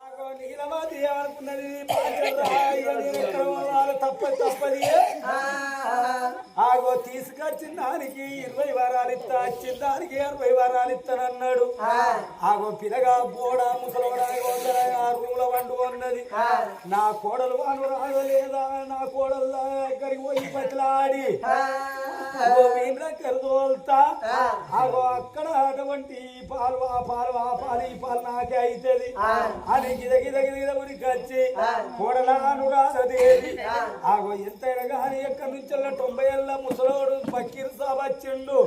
ఆగో తప్పది తప్పది ఆగో తీసుకొచ్చిన దానికి ఇరవై వారాలు ఇస్తా వచ్చిన దానికి అరవై వారాలు ఇస్తానన్నాడు. ఆగో పిలగా బోడ ముసలవడా ఆ రూల వండు అన్నది. నా కోడలు వాను రాగలేదా నా కోడలు దగ్గరికి పోయి పట్లాడి తోల్తా. ఆగో ఆ పాలు ఆ పాలు ఈ పాలు నాకే అవుతుంది అని గిద గిద గిద గిద ఉరికి వచ్చి కోడలాను ఆగో ఎంతైనా కానీ ఎక్కడి నుంచి తొంభై ఏళ్ళ ముసలోడు పక్కీరు సాబచ్చిండు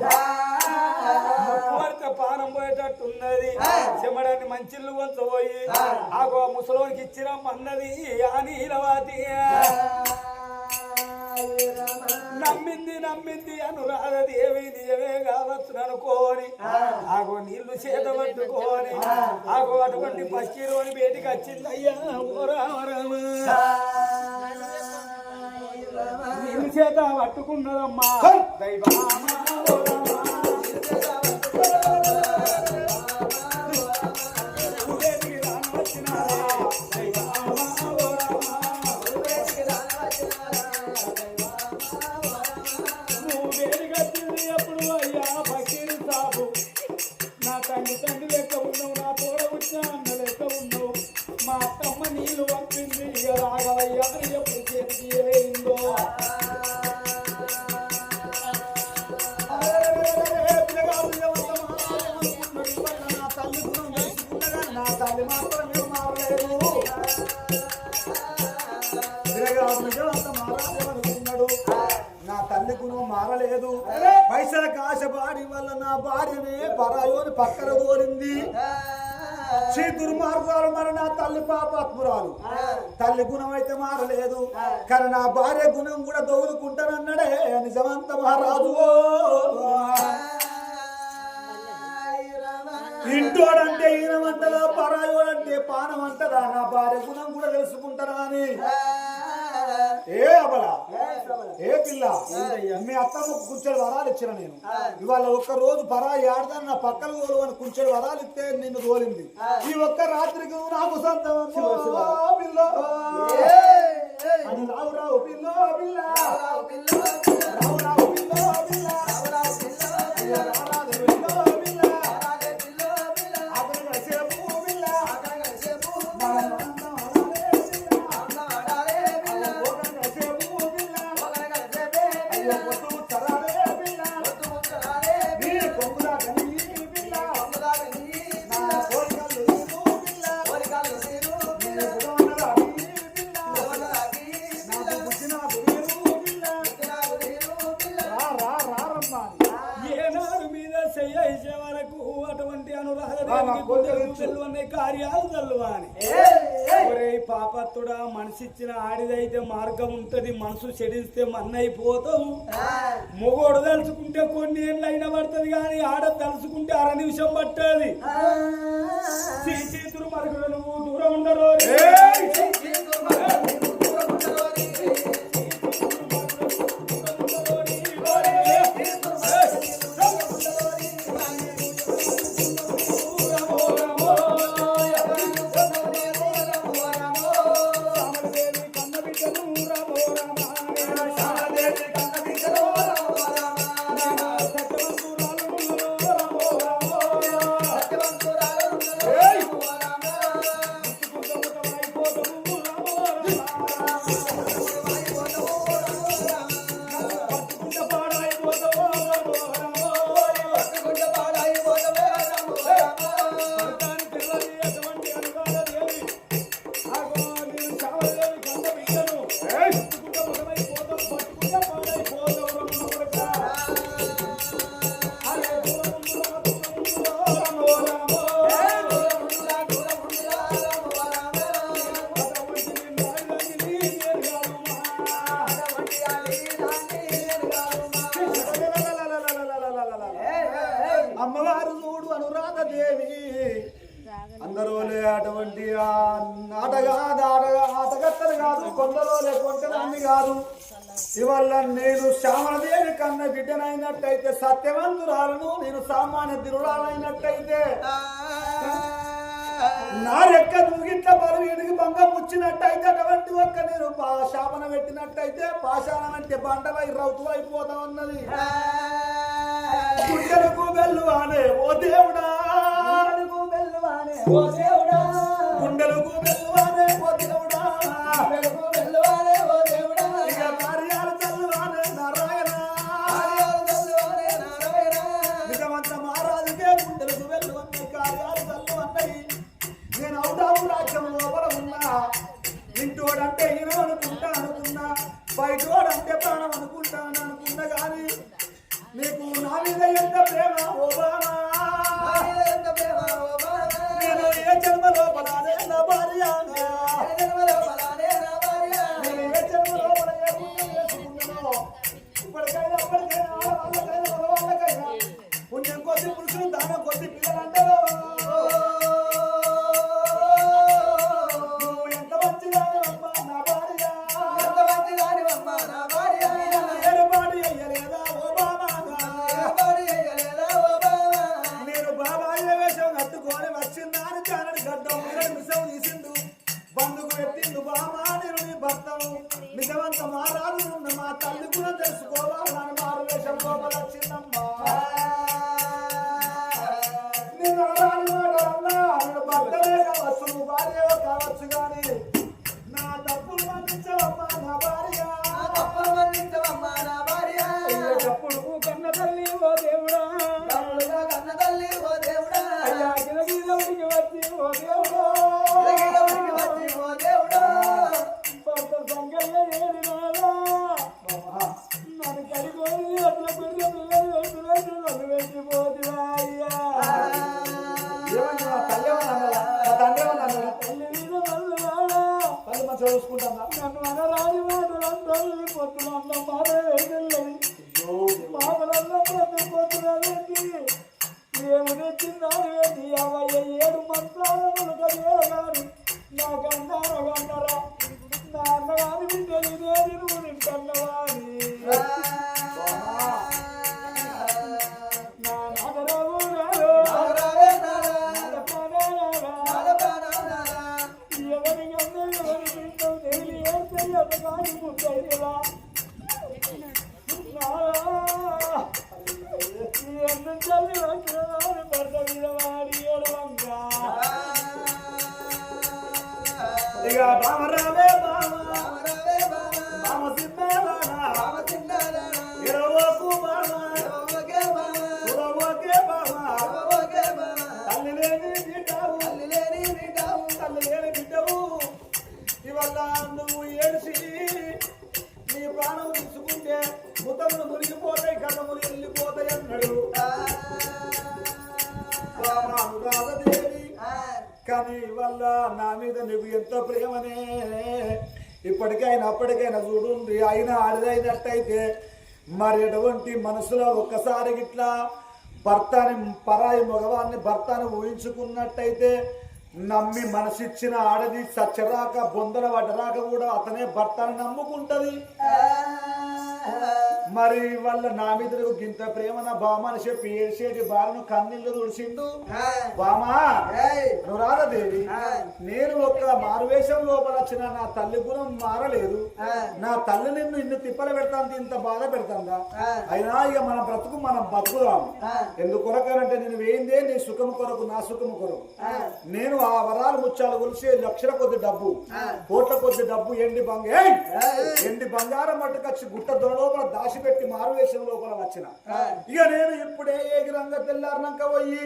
ముక్కువడితే పానం పోయేటట్టున్నది. చెమడాన్ని మంచిళ్ళు వంచబోయి ఆగో ముసలోడికి ఇచ్చిరమ్మన్నది. ఆ నీలవాతి నమ్మింది నమ్మింది అనురాధదేవి నిజమే కావచ్చు అనుకోని ఆగో నీళ్ళు చేత పట్టుకోని ఆగో అటువంటి పచ్చిరోని బయటికి వచ్చింది అయ్యా రామ నీళ్ళు చేత పట్టుకున్నదమ్మా. దైవమా, నా తల్లి గుణం మారలేదు. పైసల కాశపాడి వల్ల నా భార్యనే పరాయోని పక్కన తోలింది. శ్రీ దుర్మార్గాలు మరి నా తల్లి పాపాత్మురాలు. తల్లి గుణం అయితే మారలేదు. కానీ నా భార్య గుణం కూడా దోలుకుంటానన్నాడే నిజమంత మహారాజు. ఇంటోడంటే ఈయనమంటదా పరాయోడంటే పానమంటదా నా భార్య గుణం కూడా తెలుసుకుంటారా అని. ఏ అబల? ఏ పిల్ల? మీ అత్తమ్మ కుంచెడు వరాలు ఇచ్చిన నేను. ఇవాళ ఒక్క రోజు పరాయి ఆడదాన్ని నా పక్కన తోలు అని కుంచెడు వరాలు ఇస్తే నిన్ను తోలింది. ఈ ఒక్క రాత్రికి నాకు సొంతం పిల్ల. రావు రావు పిల్ల పిల్ల. రావు రావు పిల్ల పిల్ల. అయ్యా రారాదు పిల్ల పిల్ల. అతను చెయ్యేసే వరకు అటువంటి అనురాధ కార్యాలు తల్లువా అని ఒరే పాపత్తుడా మనిషిచ్చిన ఆడిదైతే మార్గం ఉంటది మనసు చెడిస్తే మన్నైపోతావు. మొగోడు తలుచుకుంటే కొన్ని ఏళ్ళు అయినా పడుతుంది కానీ ఆడ తలుచుకుంటే అర నిమిషం పట్టది. చేతులు నువ్వు దూరం ఉండరు. నేను శ్యామలదేవి కన్న బిడ్డనైనట్టయితే సత్యవంతురాలను నేను సామాన్య దిరుడాలైనట్టయితే నా రెక్క దూగిట్ల బరువు వీడికి భంగం ముచ్చినట్టయితే అటువంటి ఒక్క నేను శాపన పెట్టినట్టయితే పాషాణం అంటే బండలై రౌతు అయిపోతా ఉన్నది గుండెలకు వెళ్ళు అనే ఓ దేవుడా. బెల్లువానే ఓ దేవుడా. గుండెలకు అనే ఓ దేవుడా. బంధుకు పెట్టిండు బామా నేను నీ భర్తను నిజమంత మా రాజు ఉన్న మా తల్లి కూడా తెలుసుకోవాలని మారు వేషం లోపల కానీ వల్ల నా మీద నువ్వు ఎంత ప్రేమనే. ఇప్పటికైనా అప్పటికైనా చూడుంది అయినా ఆడిదైనట్టయితే మరి ఎటువంటి మనసులో ఒక్కసారి ఇట్లా భర్తని పరాయి మగవాన్ని భర్తను ఊహించుకున్నట్టయితే నమ్మి మనసిచ్చిన ఆడది సచ్చరాక బొందల వడరాక కూడా అతనే భర్తను నమ్ముకుంటది. మరి వాళ్ళ నా మీద నువ్వు గింత ప్రేమ నా బామని చెప్పి ఏడ్చేటి బాలను కన్నీళ్ళు తుడిచిండు? బామా నువ్వు రాధదేవి నేను ఒక మారువేషం లోపల వచ్చిన నా తల్లి గుణం మారలేదు. నా తల్లి నిన్ను ఇన్ని తిప్పలు పెడతాంది ఇంత బాధ పెడతాందా? అయినా ఇక మన బ్రతుకు మనం బతుకుదాం ఎందుకొరకనంటే నేను వేయిందే నీ సుఖం కొరకు నా సుఖం కొరకు. నేను ఆ వరాలు ముచ్చాలు కొలిసి లక్షల కొద్ది డబ్బు. కోట్ల కొద్ది డబ్బు ఎండి బంగ ఏయ్! ఎండి బంగారం మట్టుకొచ్చి గుట్ట దొర లోపల దాచిపెట్టి మారువేషం లోపల వచ్చిన. ఇక నేను ఇప్పుడే ఏగిరంగా తెల్లారినాక పోయి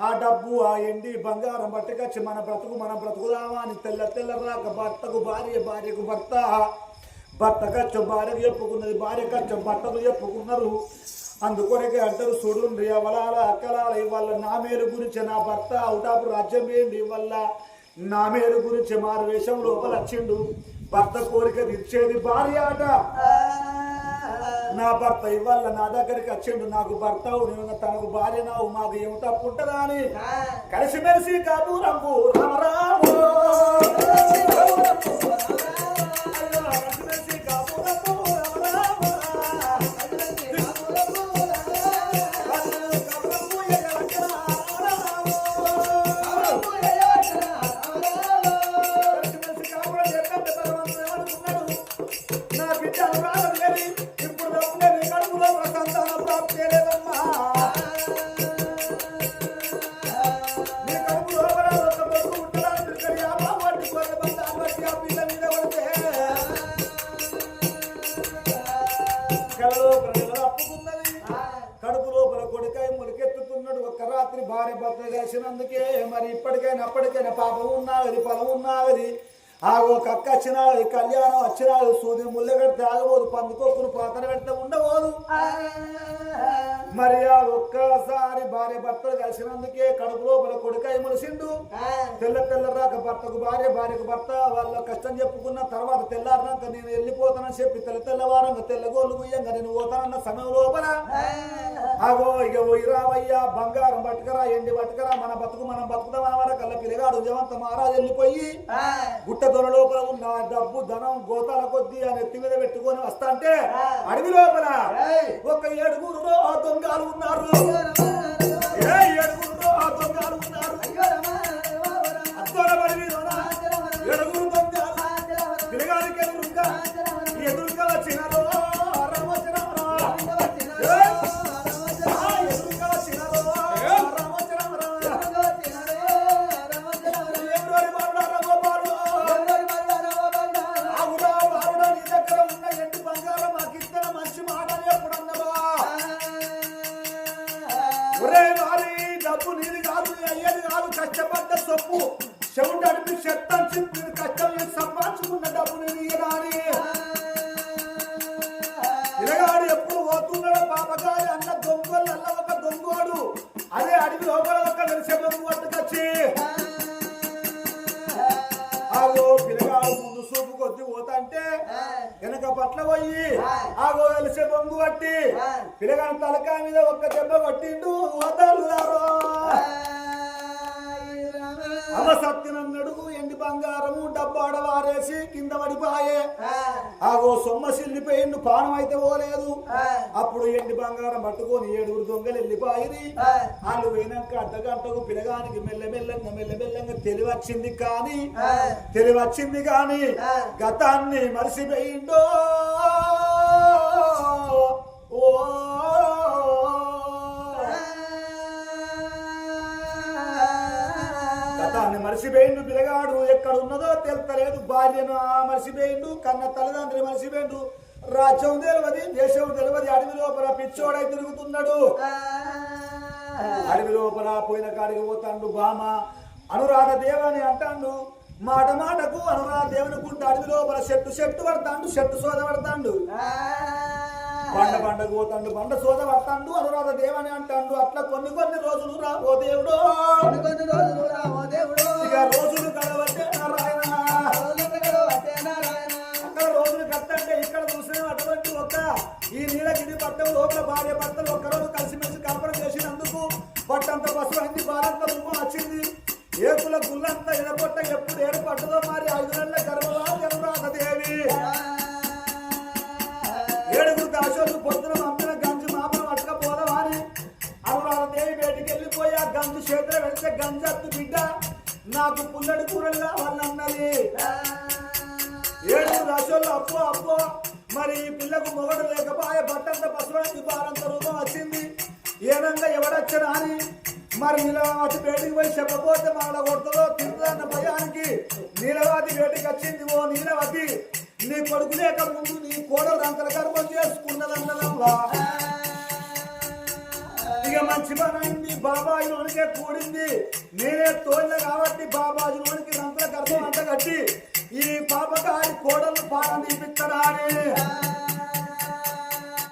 ఆ. డబ్బు ఆ ఎండి బంగారం పట్టుకొచ్చి మన బ్రతుకు మన బ్రతుకుదామా అని తెల్ల తెల్లరాక భర్తకు భార్య భార్యకు భర్త. భర్త ఖర్చు భార్యకు చెప్పుకున్నది భార్య ఖర్చు భర్తకు చెప్పుకున్నారు. అందుకొరకే అంటారు చూడు అవలాల అక్కలాల ఇవాళ నా మేలు గురించి నా భర్త అవుటాపు రాజ్యం ఏంటి ఇవల్ల నా మేలు గురించి మారు వేషం లోపల వచ్చిండు. భర్త కోరిక తీర్చేది భార్య ఆట. నా భర్త ఇవాళ నా దగ్గరికి వచ్చిండు నాకు భర్త నేను తనకు భార్య నావు మాకు ఏమి తప్పు ఉంటుందా అని కలిసిమెలిసి కాపురంపు రామరాము. భార్య భర్త కలిసినందుకే మరి ఇప్పటికైనా అప్పటికైనా పాపం ఉన్నది పొలం ఉన్నది. ఆగో కక్క వచ్చినాడు కళ్యాణం వచ్చినాడు సూది ముళ్ళ పెడితే ఆగబోదు పందుకొక్కును పాతన పెడితే ఉండబోదు. మరి ఆ ఒక్కసారి భార్య భర్తలు కలిసినందుకే కడుపు లోపల కొడుకై ములిసిండు తెల్ల తెల్ల రాక భర్తకు భార్య భార్యకు భర్త వాళ్ళ కష్టం చెప్పుకున్న తర్వాత తెల్లారినాక నేను వెళ్ళిపోతానని చెప్పి తెల్ల తెల్లవారంగా తెల్లగోళ్ళు గుయ్యంగా నేను పోతానన్న సమయం లోపల. ఆగో ఇక పోయి రావయ్యా బంగారం పట్టుకరా ఎండి పట్టుకరా మన బతుకు మనం బతుకుదాం అన్న వరకల్లా పిల్లగాడు జవంత మహారాజు వెళ్ళిపోయి గుట్ట దొర లోపల ఉన్న డబ్బు ధనం గోతాల కొద్దీ ఆ నెత్తి మీద పెట్టుకొని వస్తా అంటే అడవి లోపల ఒక ఏడుగురు ఆ దొంగలు ఉన్నారు. ఏ ఏడుగురు ఆ దొంగలు ఉన్నారు. డబ్బు నీది కాదు అయ్యేది కాదు కష్టపడ్డ సొప్పు. చెవుడు అడిపి చెత్తం చెప్పి కష్టం చేసి సంపాదించుకున్న డబ్బు నీది ఇయ్యరాని ఇరగాడు ఎప్పుడు పోతున్నాడో పాపగాడు అన్న దొంగలు అన్న ఒక దొంగోడు. అదే అడవి లోపల ఒక వెలిసే బొమ్మ పట్టుకొచ్చి పట్ల పోయి ఆగో వెలిసే బొంగు పట్టి పిల్లగాని తలకాయ మీద ఒక్క దెబ్బ కొట్టిండు. వదలుదారో అమ్మ సత్యనన్నడు ఎండి బంగారము డబ్బాడ వారేసి కింద పడిపాయే. ఆగో సొమ్మ సిల్లిపోయిండు పానం అయితే పోలేదు. అప్పుడు ఎండి బంగారం పట్టుకొని ఏడుగురు దొంగలు వెళ్ళిపోయి వాళ్ళు పోయినాక అర్ధగంటకు పిలగానికి మెల్లమెల్లంగా మెల్లమెల్లంగా తెలివచ్చింది కానీ తెలివచ్చింది కానీ గతాన్ని మరిసిపోయిండో ఓ. పిలగాడు ఎక్కడ ఉన్నదో తెలుతలేదు. భార్యను ఆ మరిసిపోయిండు కన్న తల్లిదండ్రులు మరిసిపోయిండు. రాజ్యం తెలియదు దేశం తెలియదు అడవి లోపల పిచ్చోడై తిరుగుతున్నాడు. అడవి లోపల పోయిన కాడికి పోతాండు బామ అనురాధ దేవని అంటాండు. మాట మాటకు అనురాధ దేవుని కుంట అడవి లోపల చెట్టు చెట్టు పడతాండు చెట్టు సోద పడతాండు. బండ బండకు పోతాండు బండ సోద పడతాండు అనురాధ దేవని అంటాండు. అట్లా కొన్ని కొన్ని రోజులు రా ఓ దేవుడో. ఇక రోజులు గడవట్టే నారాయణ. అక్కడ రోజులు కట్టంటే ఇక్కడ చూసిన అటువంటి ఒక ఈ నీలగిరి పట్టం లోపల భార్య భర్తలు ఒక్కరోజు కలిసిమెలిసి కల్పన చేసినందుకు పట్టంత పశువు అయింది బాలంత రూపం వచ్చింది. ఏకుల గుళ్ళంతా ఎనపొట్ట ఎప్పుడు ఏడు నాకు పుల్లడి కూరలు కావాలన్నది ఏడు రాజోళ్ళు అప్పు అప్పు మరి ఈ పిల్లకు మొగడు లేకపోయే బట్టంత పసుపు బారంత రూపం వచ్చింది. ఏనంగా ఎవడొచ్చరా అని. మరి నీలవాతి బయటికి పోయి చెప్పకపోతే మన కొడుతుందో తింటుందన్న భయానికి నీలవాతి బయటికి వచ్చింది ఓ నీలవతి. నీ కొడుకు లేక ముందు నీ కోడలు అంతర గర్భం చేసుకున్నదన్నదమ్మా. ఇక మంచి పని అయింది బాబాయి లోనికే కూడింది. నేనే తోళ్ళ కాబట్టి బాబాజీ లోనికి రంతుల గర్భం అంట కట్టి ఈ పాపకారి కోడలు పాలన తీపిస్తాడా అని